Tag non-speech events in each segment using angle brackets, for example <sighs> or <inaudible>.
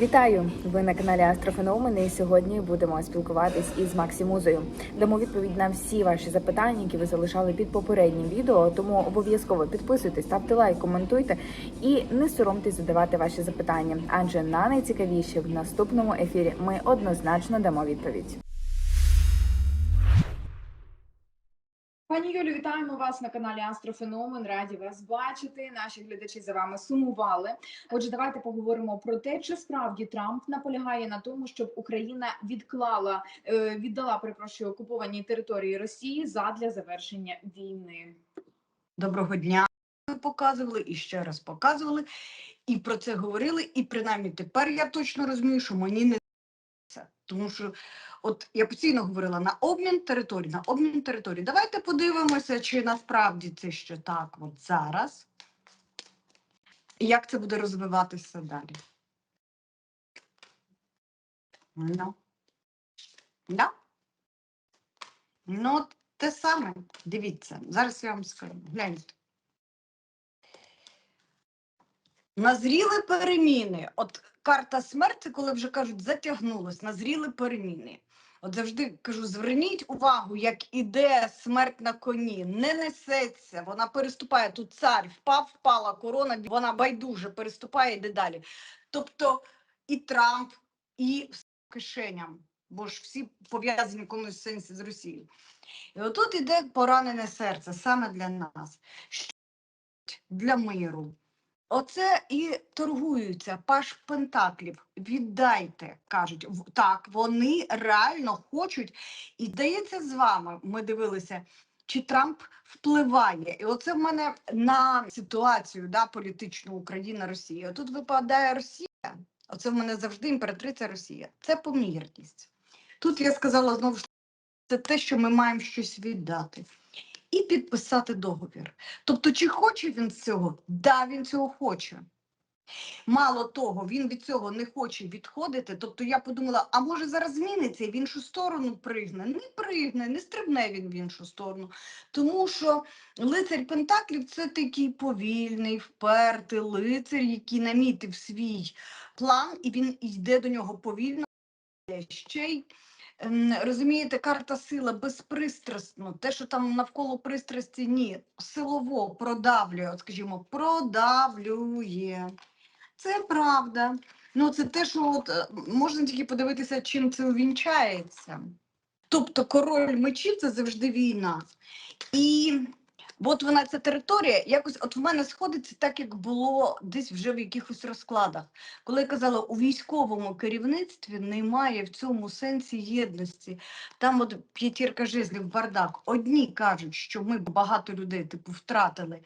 Вітаю! Ви на каналі Астрофеномени. І сьогодні будемо спілкуватись із Максимузою. Дамо відповідь на всі ваші запитання, які ви залишали під попереднім відео. Тому обов'язково підписуйтесь, ставте лайк, коментуйте і не соромтесь задавати ваші запитання. Адже на найцікавіші в наступному ефірі ми однозначно дамо відповідь. Пані Юлю, вітаємо вас на каналі Астрофеномен. Раді вас бачити. Наші глядачі за вами сумували. Отже, давайте поговоримо про те, чи справді Трамп наполягає на тому, щоб Україна відклала е, віддала перепрошую окуповані території Росії задля завершення війни. Доброго дня. Ви показували і ще раз показували, і про це говорили. І принаймні тепер я точно розумію, що мені не. Тому що, от я постійно говорила на обмін територій, на обмін територій. Давайте подивимося, чи насправді це ще так от зараз. І як це буде розвиватися далі. Ну. Да? Ну, те саме. Дивіться, зараз я вам скажу. Гляньте. Назріли переміни. От карта смерті, коли вже кажуть, затягнулось, назріли переміни. От завжди кажу, зверніть увагу, як іде смерть на коні, не несеться, вона переступає. Тут цар впав, впала корона, вона байдуже переступає, йде далі. Тобто і Трамп, і кишеням, бо ж всі пов'язані в якомусь сенсі з Росією. І отут іде поранене серце саме для нас, Що для миру. Оце і торгуються паш пентаклів. Віддайте, кажуть, так, вони реально хочуть. І здається, з вами ми дивилися, чи Трамп впливає. І оце в мене на ситуацію да, політичну Україна Росія. Тут випадає Росія. Оце в мене завжди імператриця Росія. Це помірність. Тут я сказала знову ж це те, що ми маємо щось віддати. І підписати договір. Тобто, чи хоче він цього? Да, він цього хоче. Мало того, він від цього не хоче відходити. Тобто я подумала, а може зараз зміниться і в іншу сторону пригне? Не пригне, не стрибне він в іншу сторону. Тому що лицар Пентаклів це такий повільний, впертий лицар, який намітив свій план, і він йде до нього повільно. Ще й Розумієте, карта сила безпристрасно, те, що там навколо пристрасті, ні, силово продавлює, от скажімо, продавлює. Це правда. Ну, це те, що от, е, можна тільки подивитися, чим це увінчається. Тобто король мечів це завжди війна. І от вона ця територія, якось от в мене сходиться так, як було десь вже в якихось розкладах. Коли я казала, у військовому керівництві немає в цьому сенсі єдності. Там от п'ятірка жезлів бардак. Одні кажуть, що ми багато людей типу втратили.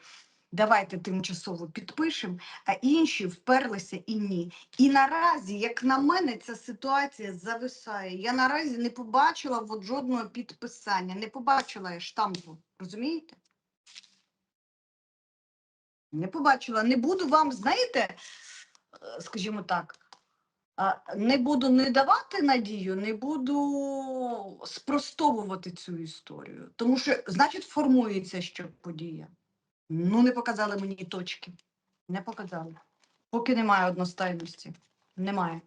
Давайте тимчасово підпишемо, а інші вперлися і ні. І наразі, як на мене, ця ситуація зависає. Я наразі не побачила от жодного підписання, не побачила я штампу. Розумієте? Не побачила. Не буду вам, знаєте, е, скажімо так, не буду не давати надію, не буду спростовувати цю історію. Тому що, значить, формується ще подія. Ну, не показали мені точки. Не показали. Поки немає одностайності. Немає.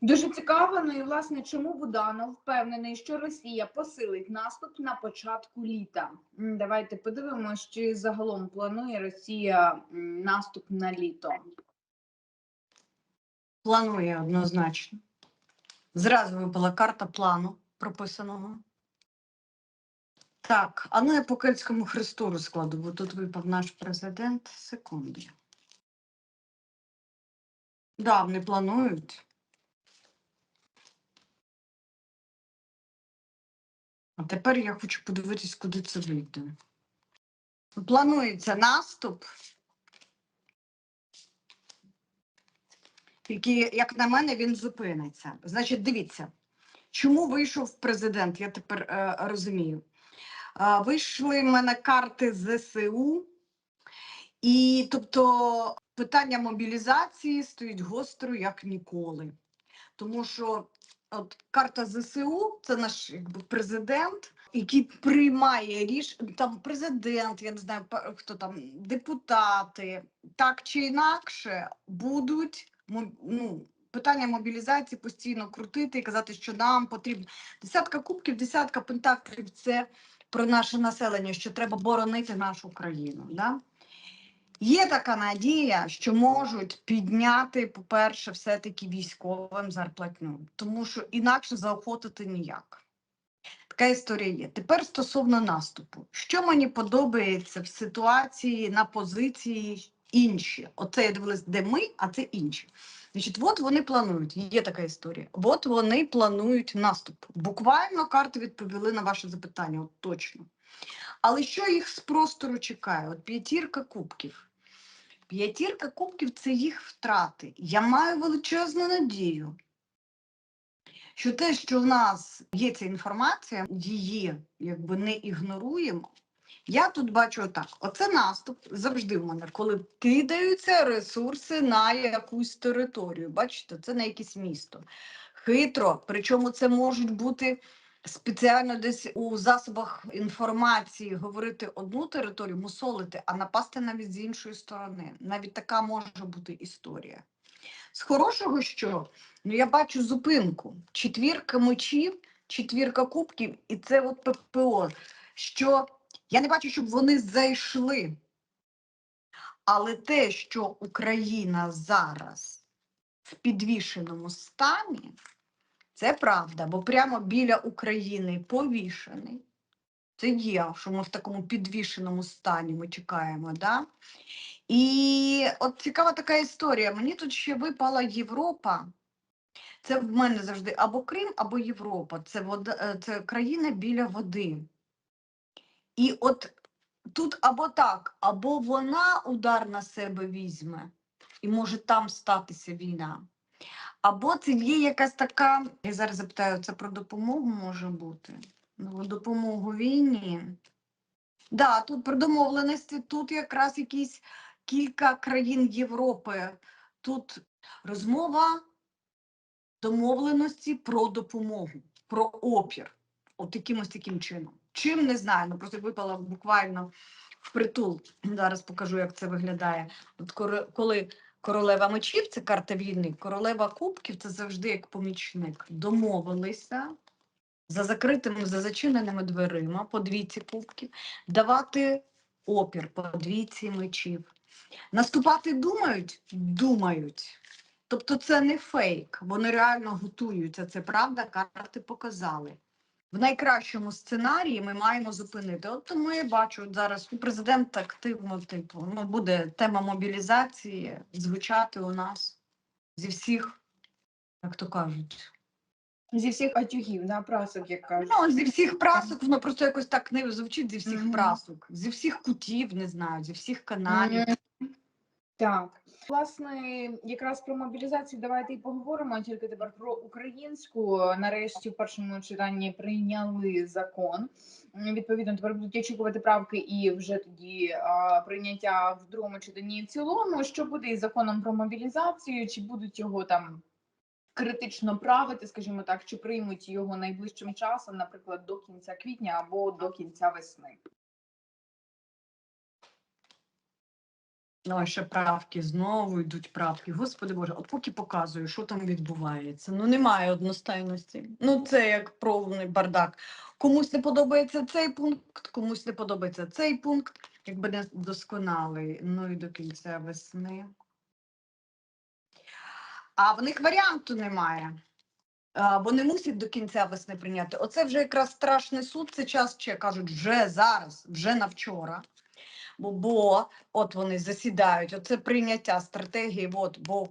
Дуже цікаво. Ну і власне, чому Буданов впевнений, що Росія посилить наступ на початку літа? Давайте подивимося, чи загалом планує Росія наступ на літо. Планує однозначно. Зразу випала карта плану прописаного. Так, а ну я по кельтському хресту розкладу, бо тут випав наш президент. Секунду. Да, вони планують. А тепер я хочу подивитись, куди це вийде. Планується наступ, який, як на мене, він зупиниться. Значить, дивіться, чому вийшов президент, я тепер е, розумію. Е, вийшли в мене карти ЗСУ, і тобто питання мобілізації стоїть гостро, як ніколи. Тому що от карта ЗСУ це наш якби, президент, який приймає рішення, там президент, я не знаю, хто там, депутати, так чи інакше будуть ну, питання мобілізації постійно крутити і казати, що нам потрібно. Десятка кубків, десятка пентаклів це про наше населення, що треба боронити нашу країну. Да? Є така надія, що можуть підняти, по-перше, все-таки військовим зарплатню, тому що інакше заохотити ніяк. Така історія є. Тепер стосовно наступу. Що мені подобається в ситуації на позиції інші? Оце я дивилась, де ми, а це інші. Значить, от вони планують. Є така історія. От вони планують наступ. Буквально карти відповіли на ваше запитання, от точно. Але що їх з простору чекає? От п'ятірка кубків. П'ятірка кубків це їх втрати. Я маю величезну надію, що те, що в нас є ця інформація, її якби не ігноруємо. Я тут бачу так: оце наступ завжди в мене, коли кидаються ресурси на якусь територію. Бачите, це на якесь місто. Хитро, причому це можуть бути спеціально десь у засобах інформації говорити одну територію, мусолити, а напасти навіть з іншої сторони. Навіть така може бути історія. З хорошого що? Ну, я бачу зупинку. Четвірка мечів, четвірка кубків, і це от ППО. Що я не бачу, щоб вони зайшли. Але те, що Україна зараз в підвішеному стані, це правда, бо прямо біля України повішений. Це є, що ми в такому підвішеному стані ми чекаємо. Да? І от цікава така історія. Мені тут ще випала Європа. Це в мене завжди або Крим, або Європа. Це, вода, е, це країна біля води. І от тут або так, або вона удар на себе візьме, і може там статися війна. Або це є якась така. Я зараз запитаю, це про допомогу може бути? Ну, допомогу війні. Да, тут про домовленості, тут якраз якісь кілька країн Європи. Тут розмова домовленості про допомогу, про опір. От якимось таким чином. Чим не знаю, ну просто випала буквально впритул. Зараз покажу, як це виглядає. От коли королева мечів це карта війни, королева кубків це завжди як помічник. Домовилися за закритими, за зачиненими дверима по двійці кубків, давати опір по двійці мечів. Наступати думають? Думають. Тобто це не фейк, вони реально готуються. Це правда, карти показали. В найкращому сценарії ми маємо зупинити. От тому я бачу от зараз у президента активно, типу, ну, буде тема мобілізації звучати у нас зі всіх, як то кажуть. Зі всіх атюгів, да, прасок, як кажуть. Ну, зі всіх прасок, воно просто якось так не звучить зі всіх Мгм. прасок, зі всіх кутів, не знаю, зі всіх каналів. Мгм. Так. Власне, якраз про мобілізацію давайте і поговоримо. Тільки тепер про українську. Нарешті в першому читанні прийняли закон. Відповідно, тепер будуть очікувати правки і вже тоді а, прийняття в другому читанні в цілому. Що буде із законом про мобілізацію? Чи будуть його там критично правити, скажімо так, чи приймуть його найближчим часом, наприклад, до кінця квітня або до кінця весни? Ну, а ще правки, знову йдуть правки. Господи Боже, от поки показую, що там відбувається. Ну немає одностайності. Ну це як повний бардак. Комусь не подобається цей пункт, комусь не подобається цей пункт, якби не досконалий. Ну і до кінця весни. А в них варіанту немає. Бо не мусять до кінця весни прийняти. Оце вже якраз страшний суд. Це час ще кажуть, вже зараз, вже на вчора. Бо, от вони засідають, оце прийняття стратегії. От, бо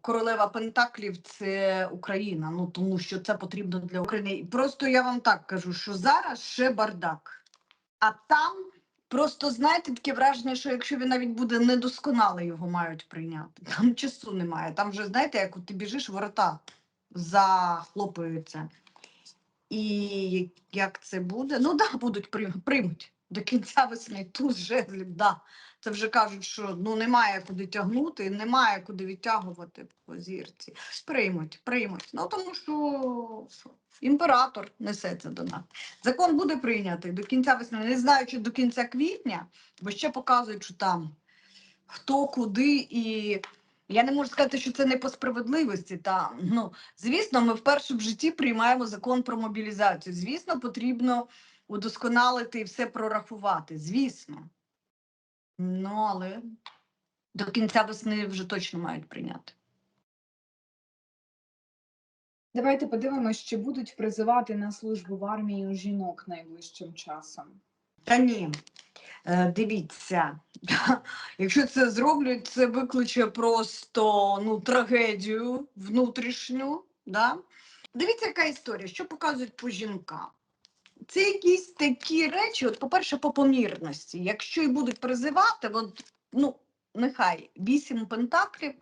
королева Пентаклів це Україна. Ну тому що це потрібно для України. І Просто я вам так кажу, що зараз ще бардак. А там просто знаєте таке враження, що якщо він навіть буде недосконалий, його мають прийняти. <laughs> Там часу немає. Там вже знаєте, як ти біжиш, ворота захлопуються. І як це буде? Ну да, будуть прийм- приймуть. До кінця весни туз жезлів, да. Це вже кажуть, що ну немає куди тягнути, немає куди відтягувати по зірці. Приймуть, приймуть. Ну тому що що, імператор несеться до нас. Закон буде прийнятий до кінця весни. Не знаю, чи до кінця квітня, бо ще показують, що там хто куди і. Я не можу сказати, що це не по справедливості. Та ну звісно, ми вперше в житті приймаємо закон про мобілізацію. Звісно, потрібно удосконалити і все прорахувати. Звісно. Ну, але до кінця весни вже точно мають прийняти. Давайте подивимось, чи будуть призивати на службу в армію жінок найближчим часом. Та ні, е, дивіться, <laughs> якщо це зроблять, це викличе просто ну, трагедію внутрішню. Да? Дивіться, яка історія, що показують по жінкам. Це якісь такі речі, от, по-перше, по помірності. Якщо і будуть призивати, от, ну, нехай вісім пентаклів,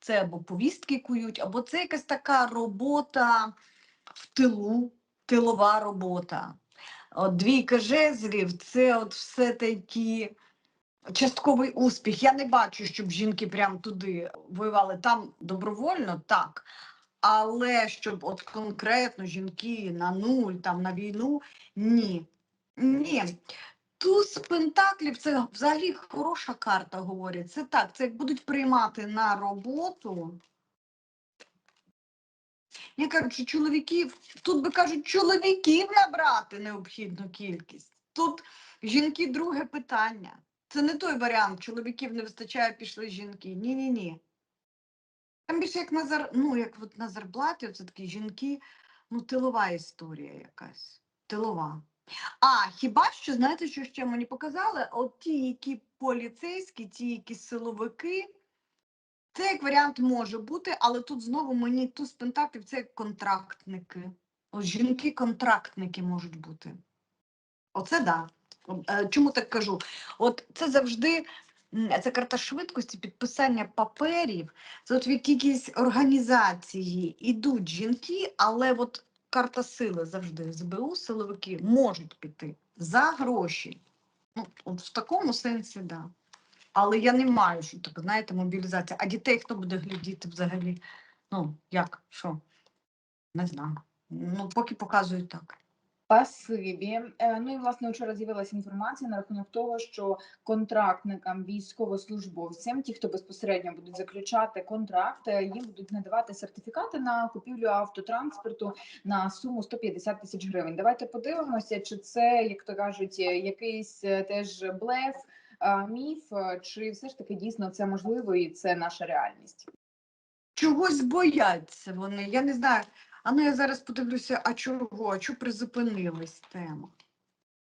це або повістки кують, або це якась така робота в тилу, тилова робота. От двійка жезлів це от все такі частковий успіх. Я не бачу, щоб жінки прям туди воювали там добровольно, так. Але щоб от конкретно жінки на нуль, там на війну, ні. Ні. Туз пентаклів це взагалі хороша карта, говорять. Це так, це як будуть приймати на роботу. Я кажу, чоловіків, тут би кажуть, чоловіків набрати необхідну кількість. Тут жінки друге питання. Це не той варіант, чоловіків не вистачає, пішли жінки. Ні-ні ні. Там більше як на зар... ну, як от на зарплаті, це такі жінки, ну, тилова історія якась. Тилова. А хіба що, знаєте, що ще мені показали? От ті, які поліцейські, ті, які силовики, це як варіант може бути, але тут знову мені туз пентаклів це як контрактники. От жінки-контрактники можуть бути. Оце да. Е, Чому так кажу? От це завжди це карта швидкості, підписання паперів. Це от в якійсь організації ідуть жінки, але от карта сили завжди СБУ, силовики можуть піти за гроші. Ну, от в такому сенсі, так. Да. Але я не маю, що так, знаєте, мобілізація. А дітей хто буде глядіти взагалі? Ну, як? Що? Не знаю. Ну, поки показують так. Спасибі. Е, Ну і власне вчора з'явилася інформація на рахунок того, що контрактникам, військовослужбовцям, ті, хто безпосередньо будуть заключати контракт, е, їм будуть надавати сертифікати на купівлю автотранспорту на суму 150 тисяч гривень. Давайте подивимося, чи це, як то кажуть, е, якийсь теж блеф, міф, чи все ж таки дійсно це можливо і це наша реальність. Чогось бояться вони. Я не знаю. А ну я зараз подивлюся, а чого? А чого призупинилась тема?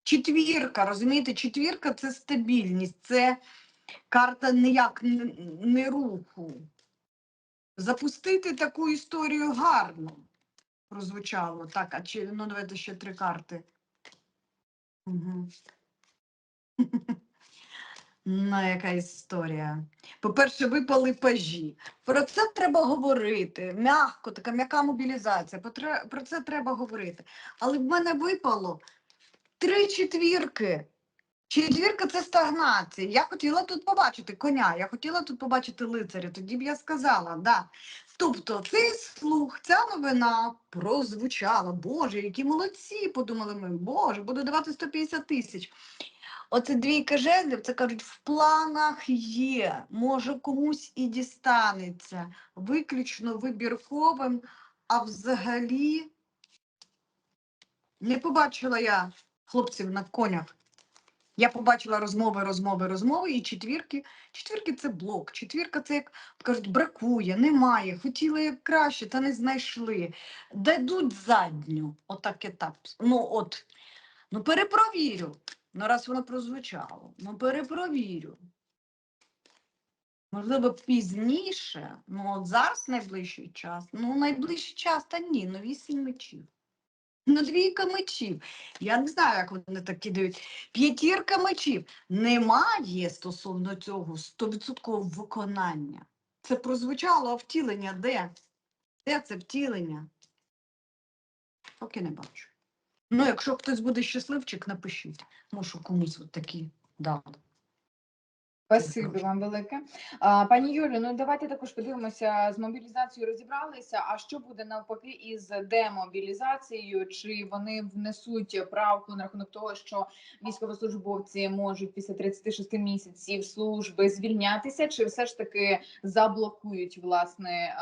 Четвірка, розумієте, четвірка це стабільність, це карта ніяк не, руху. Запустити таку історію гарно прозвучало. Так, а чи ну давайте ще три карти. Угу. <laughs> Ну, яка історія. По-перше, випали пажі. Про це треба говорити. Мягко, така м'яка мобілізація. Про це треба говорити. Але в мене випало три четвірки. Четвірка це стагнація. Я хотіла тут побачити коня, я хотіла тут побачити лицаря, тоді б я сказала, да. Тобто, цей слух, ця новина прозвучала. Боже, які молодці, подумали ми. Боже, буду давати 150 тисяч. Оце двійка жезлів, це кажуть, в планах є, може комусь і дістанеться, виключно вибірковим, а взагалі не побачила я хлопців на конях. Я побачила розмови, розмови, розмови і четвірки. Четвірки це блок. Четвірка це як кажуть, бракує, немає. Хотіли як краще, та не знайшли. Дадуть задню. Отак етап. Ну от, ну перепровірю. Ну, раз воно прозвучало, ну перепровірю. Можливо, пізніше, ну от зараз найближчий час. Ну, найближчий час, та ні, ну вісім мечів. Ну, двійка мечів. Я не знаю, як вони так кидають. П'ятірка мечів. Немає стосовно цього 100% виконання. Це прозвучало, а втілення де? Де це втілення? Поки не бачу. Ну, якщо хтось буде щасливчик, напишіть. Мушу комусь от такі дати. Спасибі вам велике. А, пані Юлі, ну давайте також подивимося з мобілізацією розібралися. А що буде навпаки із демобілізацією? Чи вони внесуть правку на рахунок того, що військовослужбовці можуть після 36 місяців служби звільнятися, чи все ж таки заблокують власне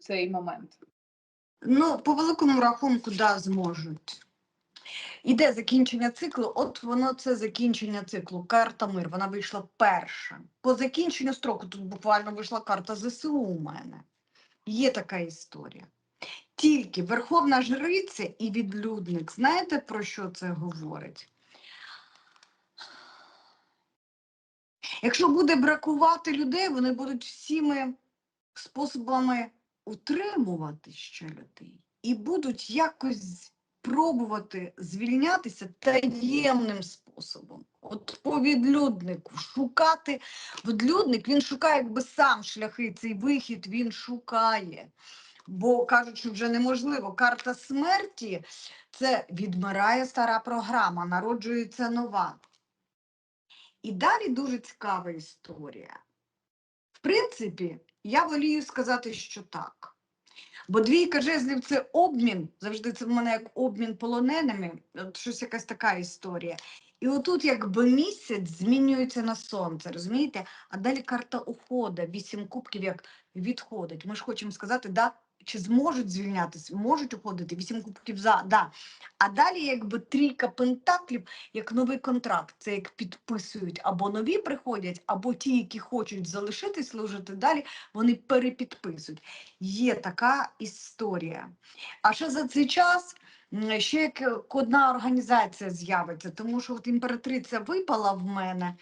цей момент? Ну, по великому рахунку, да, зможуть. Іде закінчення циклу, от воно це закінчення циклу. Карта мир, вона вийшла перша. По закінченню строку тут буквально вийшла карта ЗСУ у мене. Є така історія. Тільки Верховна Жриця і відлюдник. Знаєте, про що це говорить? Якщо буде бракувати людей, вони будуть всіми способами утримувати ще людей і будуть якось пробувати звільнятися таємним способом. От по відлюднику шукати відлюдник, він шукає якби сам шляхи, цей вихід він шукає. Бо кажуть, що вже неможливо. Карта смерті це відмирає стара програма, народжується нова. І далі дуже цікава історія. В принципі, я волію сказати, що так. Бо двійка жезлів це обмін, завжди це в мене як обмін полоненими, от щось якась така історія. І отут якби місяць змінюється на сонце, розумієте? А далі карта ухода, вісім кубків як відходить. Ми ж хочемо сказати, да, чи зможуть звільнятися, можуть уходити, вісім кубків за, да. А далі якби трійка пентаклів, як новий контракт. Це як підписують або нові приходять, або ті, які хочуть залишитись служити далі, вони перепідписують. Є така історія. А ще за цей час ще як одна організація з'явиться, тому що от імператриця випала в мене,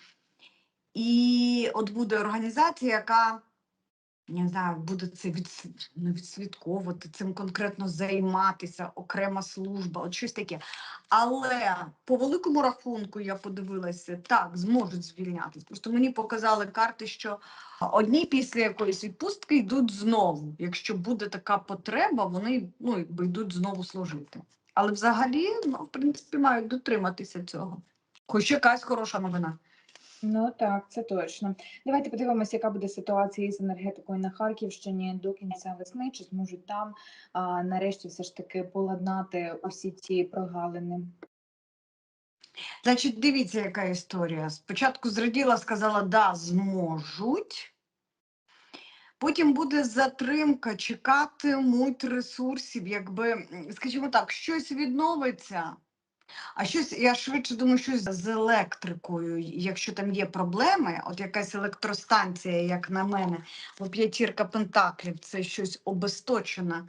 і от буде організація, яка не знаю, буде це від, не відслідковувати, цим конкретно займатися, окрема служба, от щось таке. Але по великому рахунку я подивилася, так, зможуть звільнятися. Просто мені показали карти, що одні після якоїсь відпустки йдуть знову. Якщо буде така потреба, вони ну, йдуть знову служити. Але взагалі, ну, в принципі, мають дотриматися цього. Хоч якась хороша новина. Ну так, це точно. Давайте подивимося, яка буде ситуація із енергетикою на Харківщині до кінця весни. Чи зможуть там а, нарешті все ж таки поладнати усі ці прогалини? Значить, дивіться, яка історія. Спочатку зраділа, сказала, да, зможуть. Потім буде затримка, чекатимуть ресурсів, якби, скажімо так, щось відновиться. А щось, я швидше думаю, щось з електрикою, якщо там є проблеми, от якась електростанція, як на мене, бо п'ятірка пентаклів це щось обесточене.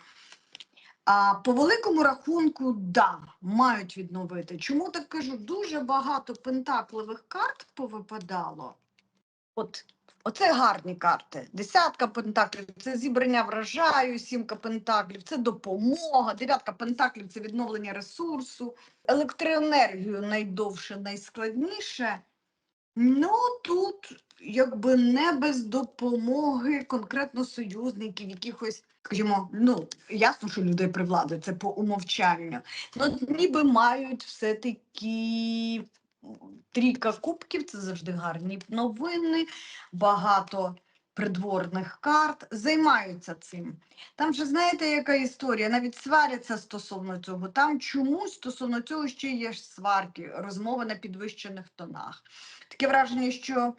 А по великому рахунку, да, мають відновити. Чому так кажу? Дуже багато пентакливих карт повипадало. От, оце гарні карти. Десятка пентаклів це зібрання врожаю, сімка пентаклів це допомога, дев'ятка пентаклів це відновлення ресурсу, електроенергію найдовше, найскладніше. Ну тут якби не без допомоги конкретно союзників, якихось, скажімо, ну ясно, що людей при владі, це по умовчанню. Ну, ніби мають все-таки трійка кубків, це завжди гарні новини, багато придворних карт займаються цим. Там же знаєте, яка історія? Навіть сваряться стосовно цього. Там чомусь стосовно цього ще є сварки, розмови на підвищених тонах. Таке враження, що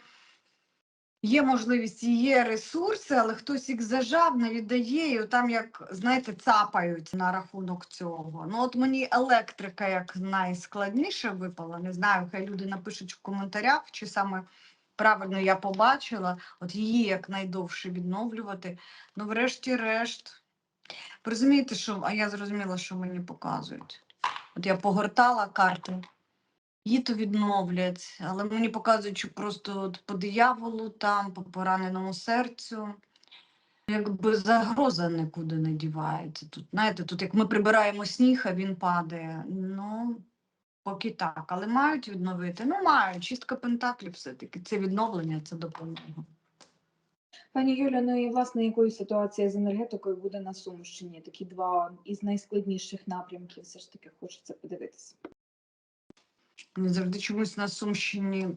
є можливість, є ресурси, але хтось їх зажав, не віддає, і там, як знаєте, цапають на рахунок цього. Ну от мені електрика як найскладніше випала. Не знаю, хай люди напишуть в коментарях, чи саме правильно я побачила, от її як найдовше відновлювати. Ну, врешті-решт. Розумієте, що а я зрозуміла, що мені показують. От я погортала карти. Її то відновлять, але мені показують, що просто от по дияволу там, по пораненому серцю, якби загроза нікуди не дівається. Тут, знаєте, тут як ми прибираємо сніг, а він падає. Ну, поки так. Але мають відновити. Ну, мають. Чистка пентаклів все-таки. Це відновлення, це допомога. Пані Юля, ну і власне якою ситуація з енергетикою буде на Сумщині? Такі два із найскладніших напрямків, все ж таки хочеться подивитися. Мені завжди чомусь на Сумщині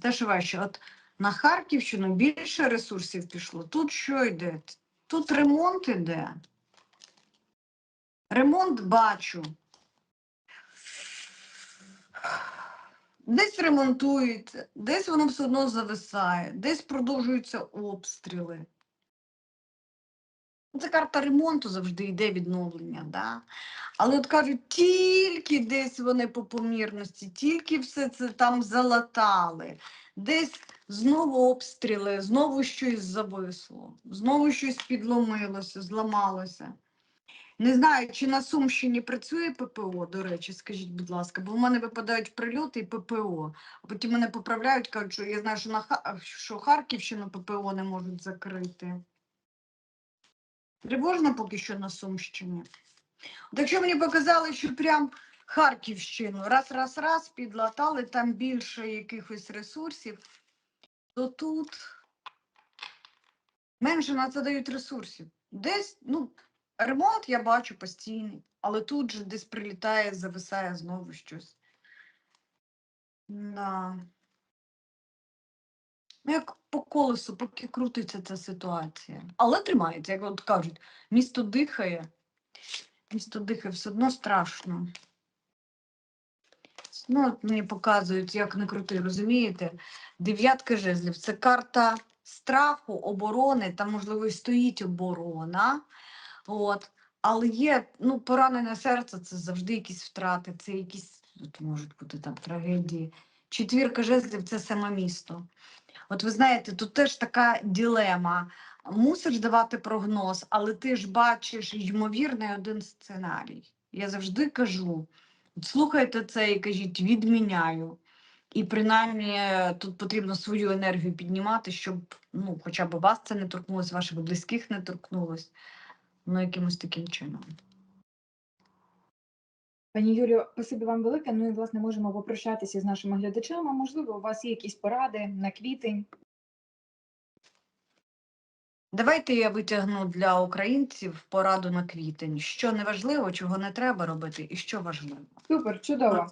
теж важче. От на Харківщину більше ресурсів пішло. Тут що йде? Тут ремонт іде. Ремонт бачу. Десь ремонтується, десь воно все одно зависає, десь продовжуються обстріли. Це карта ремонту завжди йде відновлення, да? але от кажуть, тільки десь вони по помірності, тільки все це там залатали, десь знову обстріли, знову щось зависло, знову щось підломилося, зламалося. Не знаю, чи на Сумщині працює ППО, до речі, скажіть, будь ласка, бо в мене випадають прильоти і ППО, а потім мене поправляють, кажуть, що я знаю, що на що Харківщину ППО не можуть закрити. Тривожно поки що на Сумщині. От якщо мені показали, що прям Харківщину раз, раз, раз підлатали, там більше якихось ресурсів, то тут менше на це дають ресурсів. Десь, ну, ремонт я бачу постійний, але тут же десь прилітає, зависає знову щось. Да. Ну, як по колесу, поки крутиться ця ситуація. Але тримається, як от кажуть, місто дихає, місто дихає, все одно страшно. Ну, от мені показують, як не крути, розумієте? Дев'ятка жезлів це карта страху, оборони, там, можливо, і стоїть оборона. От. Але є ну, поранене серце, це завжди якісь втрати, це якісь от, можуть бути там трагедії. Четвірка жезлів це саме місто. От ви знаєте, тут теж така ділема. Мусиш давати прогноз, але ти ж бачиш ймовірний один сценарій. Я завжди кажу: слухайте це і кажіть, відміняю. І принаймні е, тут потрібно свою енергію піднімати, щоб ну, хоча б вас це не торкнулося, ваших близьких не торкнулось. Ну, якимось таким чином. Пані Юлію, спасибі вам велике. Ну і власне можемо попрощатися з нашими глядачами. Можливо, у вас є якісь поради на квітень. Давайте я витягну для українців пораду на квітень. Що не важливо, чого не треба робити, і що важливо. Супер, чудово.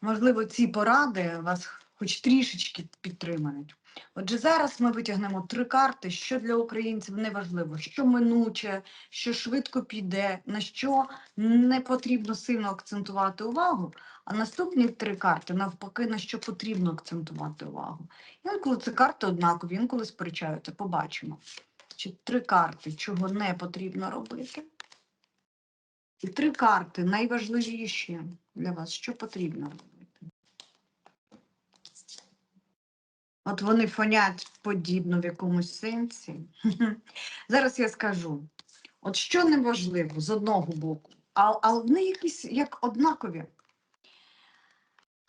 Можливо, ці поради вас хоч трішечки підтримають. Отже, зараз ми витягнемо три карти, що для українців не важливо, що минуче, що швидко піде, на що не потрібно сильно акцентувати увагу. А наступні три карти, навпаки, на що потрібно акцентувати увагу. Інколи це карти однакові, інколи сперечаються, побачимо. Чи три карти, чого не потрібно робити. І три карти найважливіші для вас, що потрібно робити. От вони фонять подібно в якомусь сенсі. <laughs> Зараз я скажу. От що неважливо з одного боку, а, але вони якісь як однакові.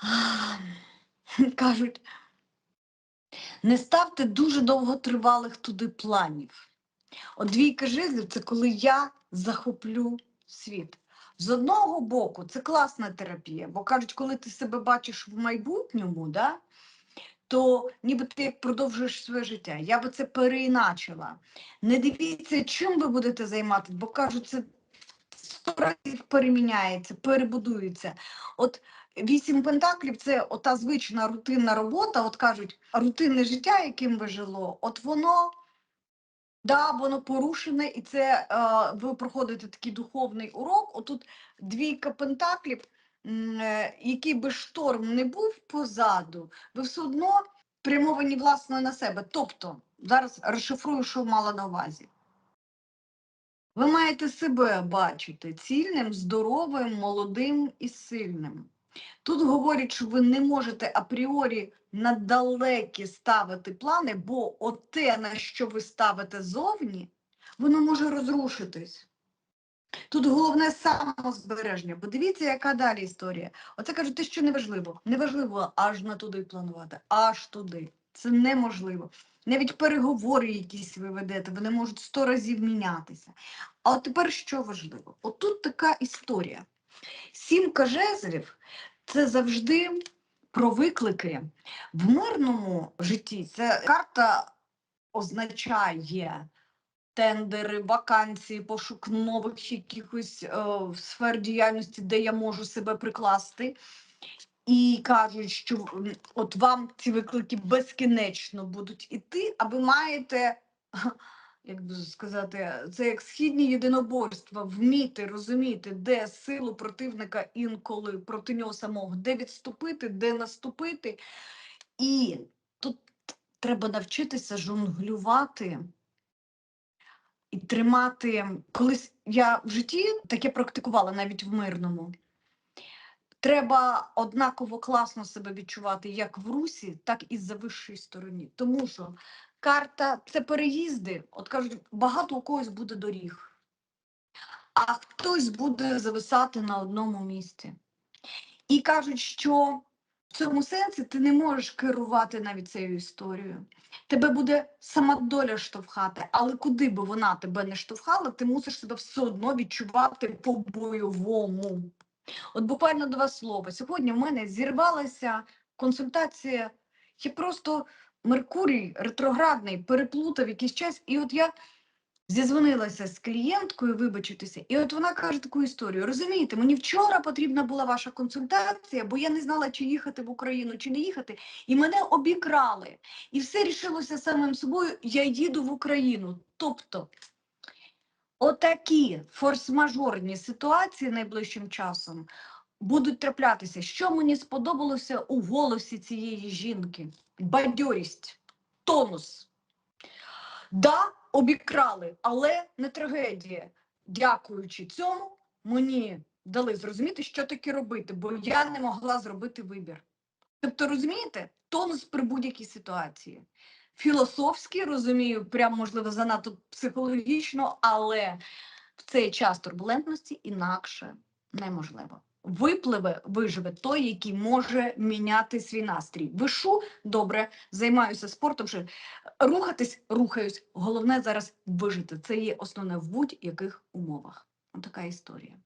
<sighs> Кажуть, не ставте дуже довготривалих туди планів. От двійка жезлів це коли я захоплю світ. З одного боку, це класна терапія, бо кажуть, коли ти себе бачиш в майбутньому, да, то ніби ти як продовжуєш своє життя. Я би це переіначила. Не дивіться, чим ви будете займатися, бо кажуть, це сто разів переміняється, перебудується. От вісім пентаклів це ота звична рутинна робота. От кажуть, рутинне життя, яким ви жило, от воно. Да, воно порушене, і це е, ви проходите такий духовний урок. Отут двійка пентаклів, який би шторм не був позаду, ви все одно прямовані власне на себе. Тобто, зараз розшифрую, що мала на увазі. Ви маєте себе бачити цільним, здоровим, молодим і сильним. Тут говорять, що ви не можете апріорі на далекі ставити плани, бо оте, на що ви ставите зовні, воно може розрушитись. Тут головне самозбереження. Бо дивіться, яка далі історія. Оце кажуть, те, що неважливо. Неважливо аж на туди планувати, аж туди. Це неможливо. Навіть переговори якісь ви ведете, вони можуть сто разів мінятися. А от тепер що важливо? Отут така історія. Сімка жезлів це завжди про виклики в мирному житті. Ця карта означає тендери, вакансії, пошук нових якихось е, сфер діяльності, де я можу себе прикласти. І кажуть, що от вам ці виклики безкінечно будуть іти, а ви маєте, <laughs> як би сказати, це як східні єдиноборства, вміти розуміти, де силу противника інколи проти нього самого, де відступити, де наступити. І тут треба навчитися жонглювати і тримати. Колись я в житті таке практикувала навіть в мирному. Треба однаково класно себе відчувати як в русі, так і за вищій стороні. Тому що карта це переїзди. От кажуть, багато у когось буде доріг, а хтось буде зависати на одному місці. І кажуть, що в цьому сенсі ти не можеш керувати навіть цією історією. Тебе буде сама доля штовхати, але куди би вона тебе не штовхала, ти мусиш себе все одно відчувати по-бойовому. От буквально два слова. Сьогодні в мене зірвалася консультація. Я просто Меркурій ретроградний переплутав якийсь час, і от я зізвонилася з клієнткою вибачитися, і от вона каже таку історію: розумієте, мені вчора потрібна була ваша консультація, бо я не знала, чи їхати в Україну, чи не їхати, і мене обікрали. І все рішилося самим собою. Я їду в Україну. Тобто, отакі форс-мажорні ситуації найближчим часом будуть траплятися. Що мені сподобалося у голосі цієї жінки? Бадьорість, тонус. Да, обікрали, але не трагедія. Дякуючи цьому, мені дали зрозуміти, що таке робити, бо я не могла зробити вибір. Тобто, розумієте, тонус при будь-якій ситуації. Філософськи розумію, прям можливо занадто психологічно, але в цей час турбулентності інакше неможливо. Випливе, виживе той, який може міняти свій настрій. Вишу добре, займаюся спортом. Вже рухатись, рухаюсь. Головне зараз вижити. Це є основне в будь-яких умовах. Отака історія.